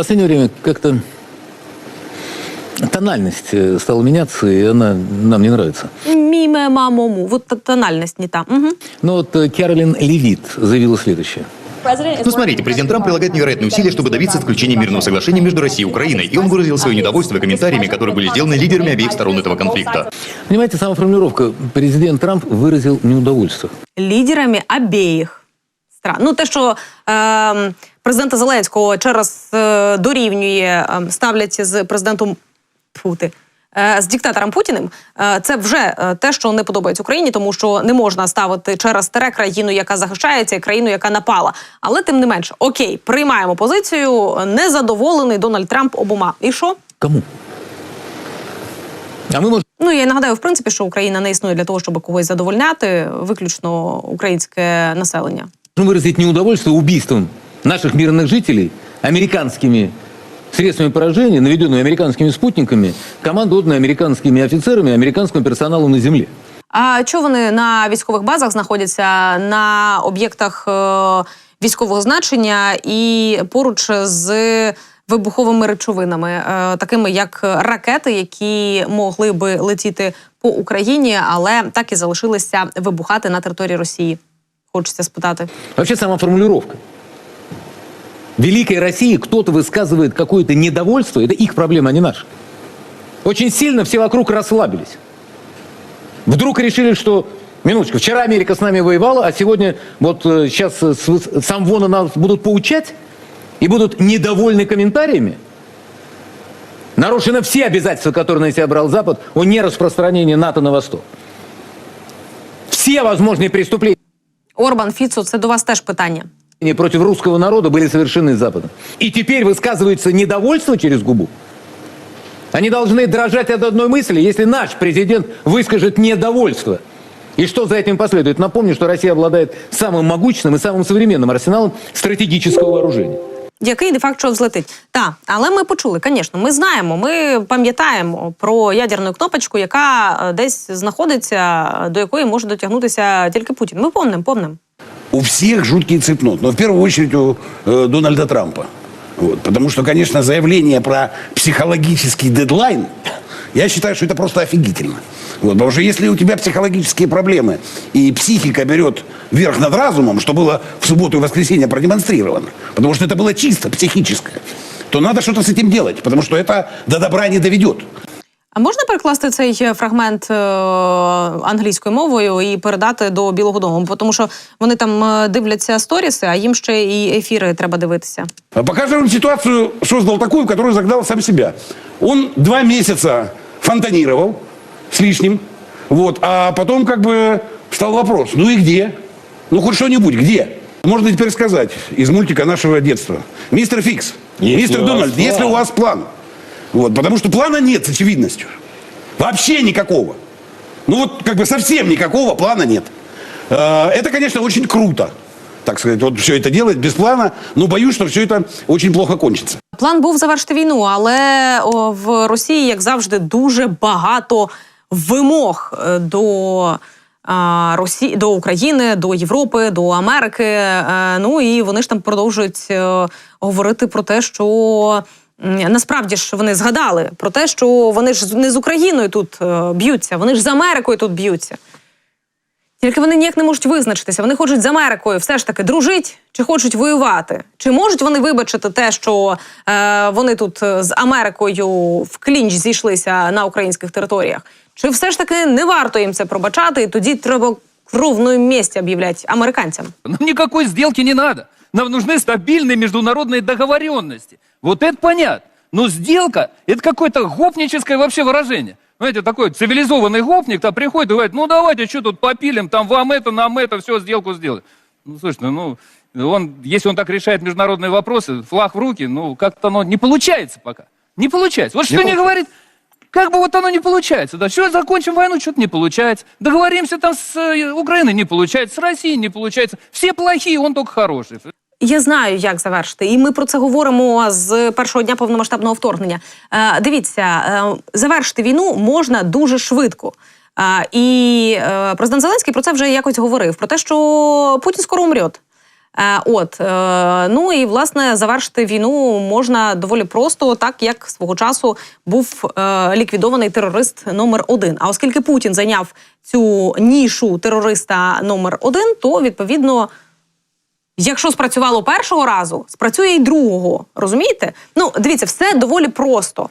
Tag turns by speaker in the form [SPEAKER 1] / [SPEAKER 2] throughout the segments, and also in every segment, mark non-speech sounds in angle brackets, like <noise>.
[SPEAKER 1] последнее время как-то тональность э, стала меняться, и она нам не нравится.
[SPEAKER 2] Міме мамому. Вот та- тональність не та. Угу.
[SPEAKER 1] Но вот э, Кэролин Левит заявила следующее.
[SPEAKER 3] Ну, смотрите, президент Трамп прилагает невероятные усилия, чтобы добиться заключения мирного соглашения между Россией и Украиной, и он выразил свое недовольство комментариями, которые были сделаны лидерами обеих сторон этого конфликта.
[SPEAKER 1] Понимаете, сама формулировка «президент Трамп выразил неудовольство».
[SPEAKER 2] лідерами обеїх Стран. Ну, те, що е, президента Зеленського через е, дорівнює, е, ставлять з президентом Пути. З диктатором Путіним е, це вже е, те, що не подобається Україні, тому що не можна ставити через тере країну, яка захищається, і країну, яка напала. Але тим не менше, окей, приймаємо позицію. Незадоволений Дональд Трамп обома. І що?
[SPEAKER 1] Кому? А мы можем
[SPEAKER 2] Ну я нагадаю, в принципі, що Україна не існує для того, щоб когось задовольняти, виключно українське населення.
[SPEAKER 1] выразить неудовольствие убийством наших мирных жителей американскими средствами поражения, наведенными американскими спутниками, команду отданной американскими офицерами и американскому персоналу на земле.
[SPEAKER 2] А чого вони на військових базах знаходяться на об'єктах е, військового значення і поруч з вибуховими речовинами, е, такими як ракети, які могли би летіти по Україні, але так і залишилися вибухати на території Росії? Хочеться спитати.
[SPEAKER 1] Вообще сама формулировка. Великой России кто-то высказывает какое-то недовольство, это их проблема, а не наша. Очень сильно все вокруг расслабились. Вдруг решили, что, минуточку, вчера Америка с нами воевала, а сегодня вот э, сейчас э, выс- с Амвона нас будут поучать и будут недовольны комментариями. Нарушены все обязательства, которые на себя брал Запад о нераспространении НАТО на восток. Все возможные преступления.
[SPEAKER 2] Орбан Фіцо, це до вас теж питання.
[SPEAKER 1] против русского народа были совершены Западом. И теперь высказывается недовольство через губу. Они должны дрожать от одной мысли, если наш президент выскажет недовольство. И что за этим последует? Напомню, что Россия обладает самым могучным и самым современным арсеналом стратегического вооружения.
[SPEAKER 2] Який де-факто взлетить. Так, але ми почули, звісно, ми знаємо, ми пам'ятаємо про ядерну кнопочку, яка е, десь знаходиться, до якої може дотягнутися тільки Путін. Ми помним, помним.
[SPEAKER 4] у всех жуткий цепнот, но в первую очередь у э, Дональда Трампа. Вот, потому что, конечно, заявление про психологический дедлайн, я считаю, что это просто офигительно. Вот, потому что если у тебя психологические проблемы, и психика берет верх над разумом, что было в субботу и воскресенье продемонстрировано, потому что это было чисто психическое, то надо что-то с этим делать, потому что это до добра не доведет.
[SPEAKER 2] А можна перекласти цей е, фрагмент е, англійською мовою і передати до Білого Дому? Бо Тому що вони там е, дивляться сторіси, а їм ще і ефіри треба дивитися.
[SPEAKER 4] А Покажем ситуацию, создал такую, в которую загнал сам себя. Он два месяца фонтанировал с лишним, вот, а потом как бы стал вопрос, ну и где? Ну хоть что-нибудь, где? Можно теперь сказать из мультика нашего детства. Мистер Фикс,
[SPEAKER 1] Если
[SPEAKER 4] мистер
[SPEAKER 1] у вас
[SPEAKER 4] Дональд,
[SPEAKER 1] план.
[SPEAKER 4] если у вас план. Вот, потому что плана нет с очевидностью. Вообще никакого. Ну вот как бы совсем никакого плана нет. Э, Это, конечно, очень круто. Так сказать, вот все это делать без плана, но боюсь, что все это очень плохо кончится.
[SPEAKER 2] План був завершити війну, але о, в Росії, як завжди, дуже багато вимог е, до. а, Росії до України, до Європи, до Америки. Е, Ну і вони ж там продовжують е, говорити про те, що м, насправді ж вони згадали про те, що вони ж не з Україною тут е, б'ються, вони ж з Америкою тут б'ються. Тільки вони ніяк не можуть визначитися. Вони хочуть з Америкою все ж таки дружить чи хочуть воювати? Чи можуть вони вибачити те, що е, вони тут е, з Америкою в клінч зійшлися на українських територіях? Чи все ж таки не варто їм це пробачати, і тоді треба кровною місці об'являти американцям?
[SPEAKER 5] Нам никакой сделки не надо. Нам нужны стабильные международные договоренности. Вот это понятно. Но сделка – это какое-то гопническое вообще выражение. Знаете, такой цивилизованный гопник там приходит и говорит, ну давайте, что тут попилим, там вам это, нам это, все, сделку сделаем. Ну, слушайте, ну, он, если он так решает международные вопросы, флаг в руки, ну, как-то оно не получается пока. Не получается. Вот что не говорит, как бы вот оно не получается. Да, что закончим войну, что-то не получается. Договоримся там с э, Украиной, не получается. С Россией не получается. Все плохие, он только хороший.
[SPEAKER 2] Я знаю, як завершити, і ми про це говоримо з першого дня повномасштабного вторгнення. Е, дивіться, е, завершити війну можна дуже швидко. Е, і е, президент Зеленський про це вже якось говорив: про те, що Путін скоро умрет. Е, от е, ну і власне завершити війну можна доволі просто, так як свого часу був е, ліквідований терорист номер один. А оскільки Путін зайняв цю нішу терориста номер один, то відповідно. Якщо спрацювало першого разу, спрацює і другого. Розумієте? Ну, дивіться, все доволі просто.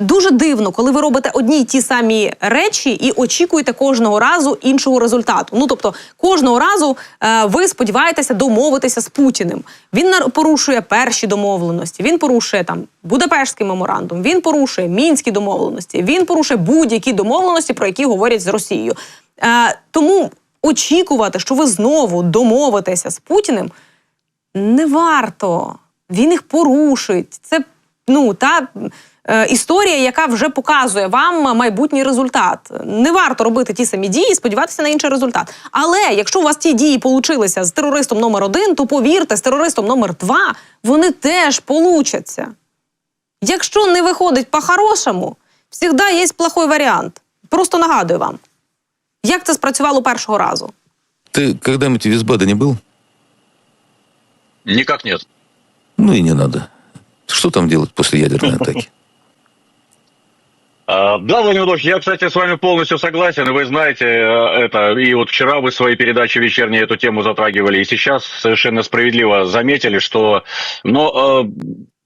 [SPEAKER 2] Дуже дивно, коли ви робите одні й ті самі речі і очікуєте кожного разу іншого результату. Ну тобто, кожного разу е, ви сподіваєтеся домовитися з Путіним. Він порушує перші домовленості. Він порушує там Будапештський меморандум. Він порушує мінські домовленості. Він порушує будь-які домовленості, про які говорять з Росією. Е, тому очікувати, що ви знову домовитеся з Путіним, не варто. Він їх порушить. Це ну та історія, яка вже показує вам майбутній результат. Не варто робити ті самі дії і сподіватися на інший результат. Але якщо у вас ті дії получилися з терористом номер один, то повірте, з терористом номер два вони теж получаться. Якщо не виходить по-хорошому, завжди є плохой варіант. Просто нагадую вам, як це спрацювало першого разу.
[SPEAKER 1] Ты когда-нибудь в Визбадене был?
[SPEAKER 6] Никак нет.
[SPEAKER 1] Ну и не надо. Что там делать после ядерной атаки?
[SPEAKER 6] А, Да, Владимир Владимирович, я, кстати, с вами полностью согласен, вы знаете э, это. И вот вчера вы в своей передаче вечерней эту тему затрагивали, и сейчас совершенно справедливо заметили, что, но, э,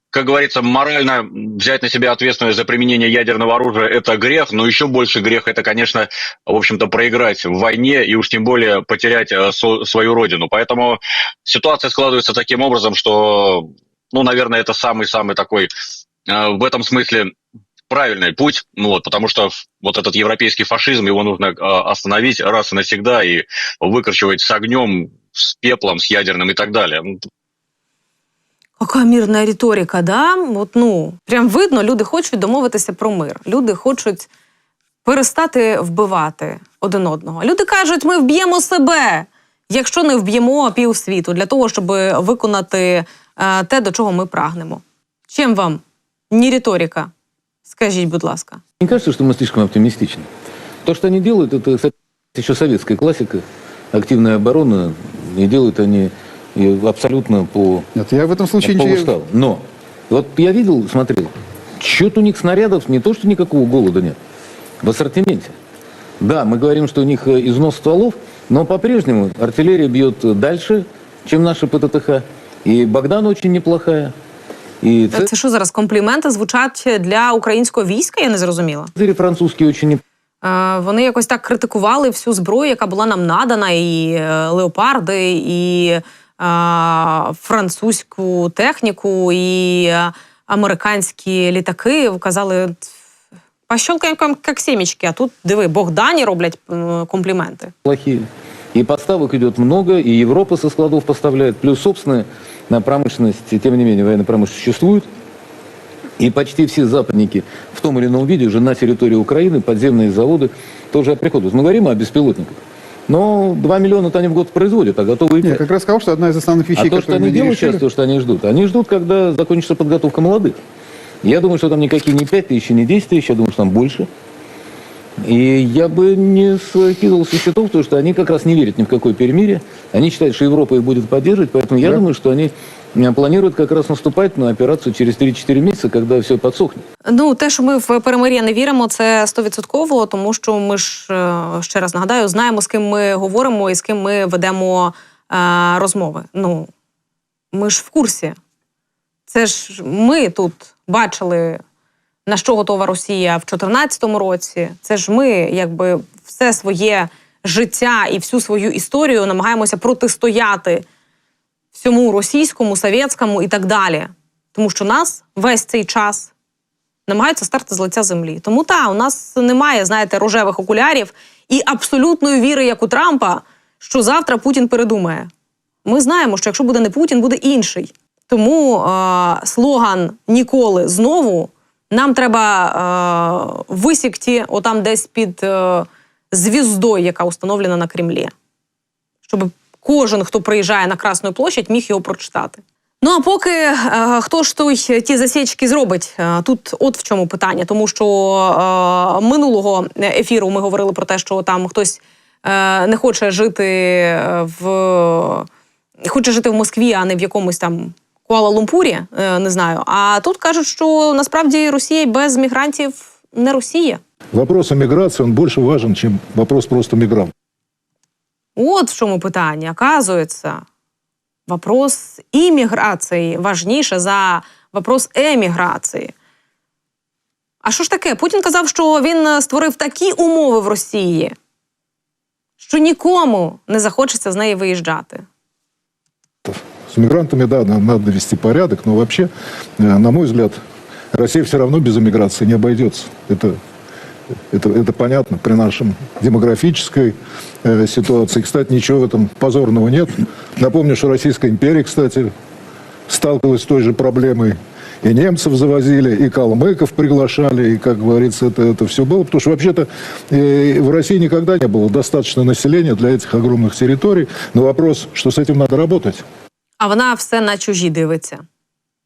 [SPEAKER 6] как говорится, морально взять на себя ответственность за применение ядерного оружия – это грех, но еще больше грех – это, конечно, в общем-то, проиграть в войне и уж тем более потерять э, свою родину. Поэтому ситуация складывается таким образом, что, ну, наверное, это самый-самый такой в этом смысле правильный путь, ну вот, потому что вот этот европейский фашизм, его нужно э, остановить раз и навсегда и выкорчевать с огнем, с пеплом, с ядерным и так далее. Ну,
[SPEAKER 2] Яка мірна риторика, да? От, ну, прям видно, люди хочуть домовитися про мир. Люди хочуть перестати вбивати один одного. Люди кажуть, ми вб'ємо себе, якщо не вб'ємо півсвіту, для того, щоб виконати е, те, до чого ми прагнемо. Чим вам не риторика? Скажіть, будь ласка.
[SPEAKER 1] Не кажется, что мы слишком оптимистичны? То, что они делают, это кстати, еще советская классика, активная оборона, и делают они абсолютно по,
[SPEAKER 7] Нет, я в этом случае
[SPEAKER 1] по
[SPEAKER 7] ничего...
[SPEAKER 1] уставу. Но вот я видел, смотрел, что-то у них снарядов не то, что никакого голода нет в ассортименте. Да, мы говорим, что у них э, износ стволов, но по-прежнему артиллерия бьет дальше, чем наша ПТТХ. И Богдан очень неплохая. И
[SPEAKER 2] Це що зараз компліменти звучать для українського війська? Я не зрозуміла.
[SPEAKER 1] Цезарь французский очень.
[SPEAKER 2] Е, Вони якось так критикували всю зброю, яка була нам надана, і е, леопарди, і е, французьку техніку, і е, американські літаки. Казали, пощолкаємо як семечки, а тут диви, Богдані роблять компліменти.
[SPEAKER 1] плохие. И поставок идет много, и Европа со складов поставляет, плюс собственная на промышленность, тем не менее, военная промышленность существует. И почти все западники в том или ином виде уже на территории Украины, подземные заводы тоже приходят. Мы говорим о беспилотниках. Но 2 миллиона-то они в год производят, а готовы
[SPEAKER 7] Я как раз сказал, что одна из основных вещей,
[SPEAKER 1] а то, что они делают
[SPEAKER 7] решили...
[SPEAKER 1] сейчас, то, что они ждут, они ждут, когда закончится подготовка молодых. Я думаю, что там никакие не 5 тысяч, не 10 тысяч, я думаю, что там больше. И я бы не скидывал со счетов, потому что они как раз не верят ни в какое перемирие. Они считают, что Европа их будет поддерживать, поэтому я
[SPEAKER 7] Да.
[SPEAKER 1] думаю, что они э, планируют как раз наступать на операцию через 3-4 месяца, когда все подсохнет.
[SPEAKER 2] Ну, те, що ми в перемир'я не віримо, це стовідсотково, тому що ми ж е, ще раз нагадаю, знаємо, з ким ми говоримо і з ким ми ведемо е, розмови. Ну, ми ж в курсі. Це ж ми тут бачили, на що готова Росія в 2014 році. Це ж ми, якби, все своє життя і всю свою історію намагаємося протистояти всьому російському, совєтському і так далі. Тому що нас весь цей час намагаються стерти з лиця землі. Тому та у нас немає, знаєте, рожевих окулярів і абсолютної віри, як у Трампа, що завтра Путін передумає. Ми знаємо, що якщо буде не Путін, буде інший. Тому е, слоган ніколи знову нам треба е, висікти отам десь під е, звіздою, яка установлена на Кремлі, щоб кожен, хто приїжджає на Красну площадь, міг його прочитати. Ну а поки е, хто ж той ті засічки зробить? Е, тут от в чому питання, тому що е, минулого ефіру ми говорили про те, що там хтось е, не хоче жити е, в хоче жити в Москві, а не в якомусь там Куала-Лумпурі, е, не знаю. А тут кажуть, що насправді Росія без мігрантів не Росія.
[SPEAKER 8] Вопрос о миграции, он больше важен, чем вопрос просто мигрантов.
[SPEAKER 2] От в чому питання. Оказується, вопрос імміграції важніше за вопрос еміграції. А що ж таке? Путін казав, що він створив такі умови в Росії, що нікому не захочеться з неї виїжджати.
[SPEAKER 8] С мигрантами, да, на- надо вести порядок, но вообще, э, на мой взгляд, Россия все равно без эмиграции не обойдется. Это, это, это понятно при нашем демографической э, ситуации. Кстати, ничего в этом позорного нет. Напомню, что Российская империя, кстати, сталкивалась с той же проблемой. И немцев завозили, и калмыков приглашали, и, как говорится, это, это все было. Потому что вообще-то э, в России никогда не было достаточно населения для этих огромных территорий. Но вопрос, что с этим надо работать.
[SPEAKER 2] А вона все на чужі дивиться.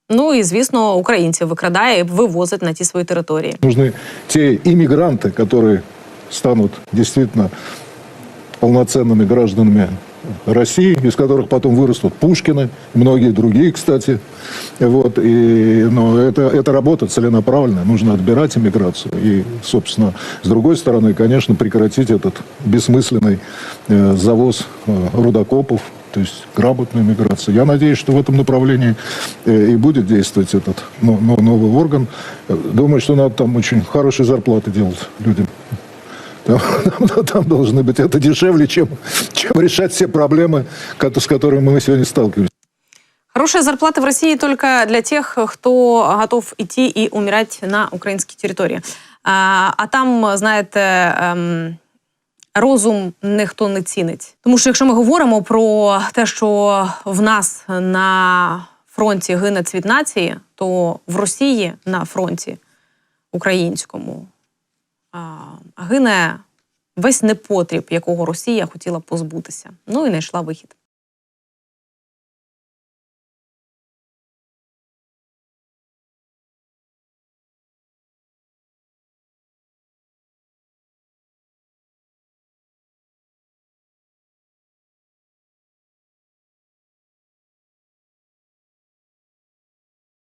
[SPEAKER 2] Ну і звісно, українців викрадає і вивозить на ті свої території.
[SPEAKER 8] Нужны те иммигранты, которые станут действительно полноценными гражданами России, из которых потом вырастут Пушкины, многие другие, кстати. Вот, и, но это, это работа целенаправленная, нужно отбирать иммиграцию. И, собственно, с другой стороны, конечно, прекратить этот бессмысленный э, завоз э, рудокопов, то есть грамотную миграцию. Я надеюсь, что в этом направлении э, и будет действовать этот но- но- новый орган. Э, Думаю, что надо там очень хорошие зарплаты делать людям. Там, там- там <laughs> должны быть это дешевле, чем, чем решать все проблемы, ко- с которыми мы сегодня сталкиваемся.
[SPEAKER 2] Хорошая зарплата в России только для тех, кто готов идти и умирать на українській території. А, а там, знаєте, ем, розум ніхто не цінить. Тому що якщо ми говоримо про те, що в нас на фронті гине цвіт нації, то в Росії на фронті українському гине весь непотріб, якого Росія хотіла позбутися. Ну і знайшла вихід.